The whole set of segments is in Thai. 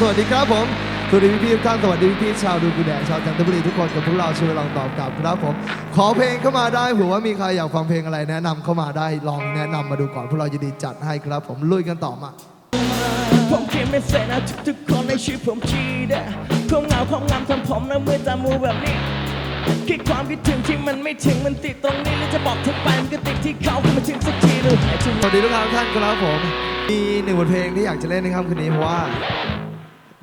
สวัสดีครับผมสวัสดีพี่ๆทุกท่านสวัสดีพี่ๆชาวดูกูแดงชาวจันทบุรีทุกคนกับพวกเราช่วยลองตอบกลับครับผม ขอเพลงเข้ามาได้เผื่อว่ามีใครอยากฟังเพลงอะไรแนะนำเข้ามาได้ลองแนะนำมาดูก่อนพวกเรายินดีจัดให้ครับ ผมลุยกันต่อมา ผมเขียนไม่เสร็จนะทุกๆคนในชีวิตผมชีดอะความเหงาความงามทำผมนะเมื่อตามูแบบนี้ คิดความคิดถึงที่มันไม่ถึงมันติดตรงนี้แล้วจะบอกเธอไปมันก็ติดที่เขาไม่ถึงสักทีดูหายถึงสวัสดีทุกท่านครับผม มีหนึ่งบทเพลงที่อยากจะเล่นในค่ำคืนนี้เพราะว่า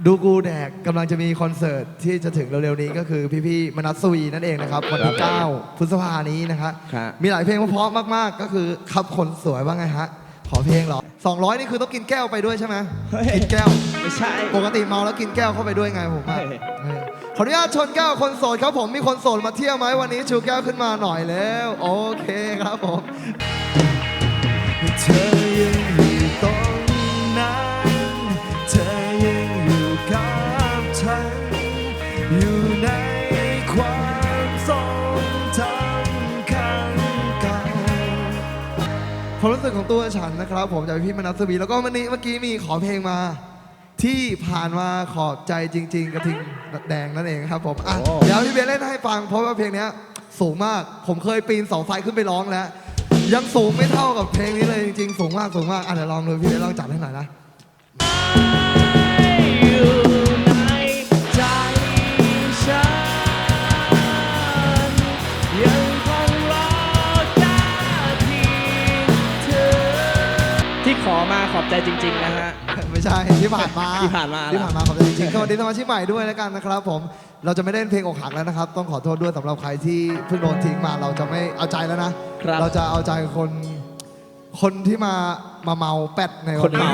ดูกูแดกกำลังจะมีคอนเสิร์ตที่จะถึงเร็วๆนี้ก็คือพี่ๆมนัสสวีนั่นเองนะครับวันที่9พฤษภานี้นะครับครับมีหลายเพลงเพราะๆมากๆ ก็คือขับคนสวยว่าไงฮะขอเพลงเหรอ200 นี่คือต้องกินแก้วไปด้วยใช่ไหมกินแก้ว ไม่ใช่ ปกติเมาแล้วกินแก้วเข้าไปด้วยไงผมอะเฮ้ย เออขออนุญาตชนแก้วคนโสดครับผมมีคนโสดมาเที่ยวไหมวันนี้ชูแก้วขึ้นมาหน่อยแล้ว โอเคครับผม อยู่ในความทรงจำครั้งเก่าความรู้สึกของตัวฉันนะครับ ผมจากพี่มนัสวีแล้วก็วันนี้เมื่อกี้มีขอเพลงมา ที่ผ่านมาขอบใจจริง ๆ กระทิงแดงนั่นเองครับผมอะโอ้เดี๋ยวพี่เบนเล่นให้ฟัง เพราะว่าเพลงเนี้ยสูงมาก ผมเคยปีนเสาไฟขึ้นไปร้องแล้ว ยังสูงไม่เท่ากับเพลงนี้เลยจริงๆ สูงมากสูงมากอะเดี๋ยวลองดูพี่เบนลองจัดให้หน่อยนะอ อมาขอบใจจริง ๆ นะฮะ ไม่ใช่ที่ผ่านมาที่ผ่านมาที่ผ่านมาขอบคุณจริงๆสวัสดีสมาชิกใหม่ด้วยแล้วกันนะครับ ผมเราจะไม่เล่นเพลงอกหักแล้วนะครับ ต้องขอโทษด้วยสำหรับใครที่เพิ่งโดนทิ้งมาเราจะไม่เอาใจแล้วนะครับ เราจะเอาใจคนคนที่มามาเมาแป๊ดในคนเมา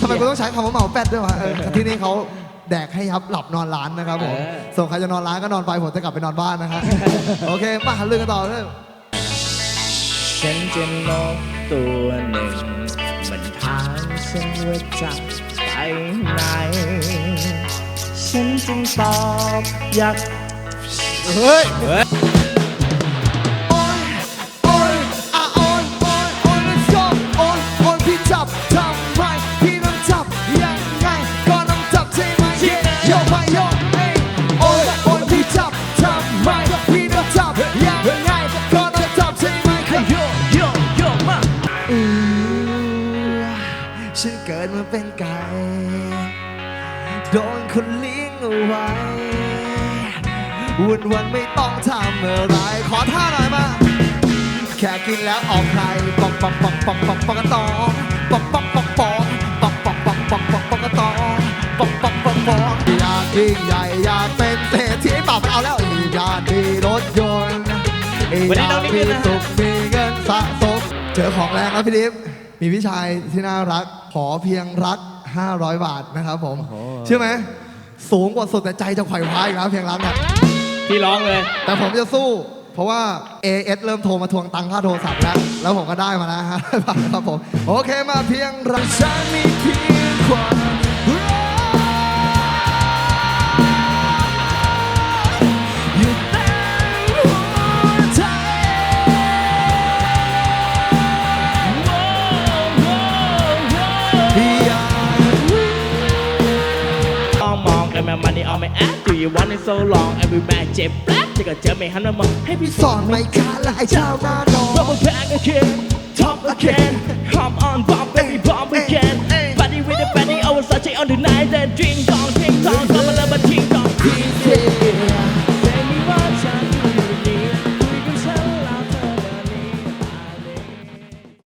ทำไมกูต้องใช้คำว่าเมาแป๊ดด้วยวะเออที่นี่เขาแดกให้ยับหลับนอนร้านนะครับผมเออ ส่วนใครจะนอนร้านก็นอนไปผมจะกลับไปนอนบ้านนะครับโอเคมาหาเรื่องกันต่อเลย ฉันจะนกตัวหนึ่งมัน ถามฉันว่าจะไปไหน ฉันจึงตอบอยากเฮ้ย เป็นไก่โดนคนเลี้ยงเอาไว้ วันวันๆไม่ต้องทำอะไร ขอท่าหน่อยมา แค่กินแล้วออกไข่ปอกปอกปอกปอกปอกปอกกระตอปอกปอกปอกปอกปอกปอกปอกปอกปอกปอกกระตอปอกปอกปอกปอกอยากยิ่งใหญ่อยากเป็นเศรษฐีปล่าไม่เอาแล้วอยากมีรถยนต์อยากมีสุขมีเงินสะสมเจอของแรงแล้วพี่ดิฟ มีพี่ชายที่น่ารัก ขอเพียงรัก 500 บาทนะครับผมเชื่อไหมสูงกว่าสุดแต่ใจจะไขว่คว้าอีกแล้วเพียงรักเนี่ยพี่ร้องเลย แต่ผมจะสู้ เพราะว่า AS เริ่มโทรมาทวงตังค่าโทรศัพท์แล้ว แล้วผมก็ได้มาแล้วฮะครับผม โอเคมาเพียงรักฉันมีเพียงความ money on my ass Do you want it so long every man เจ็บแป๊บจะก็เจอไม่หันมามองให้พี่สอนนไหมคะลายชาวนาดอ เราเพิ่งแพ้ก็คิด top again come on บ้า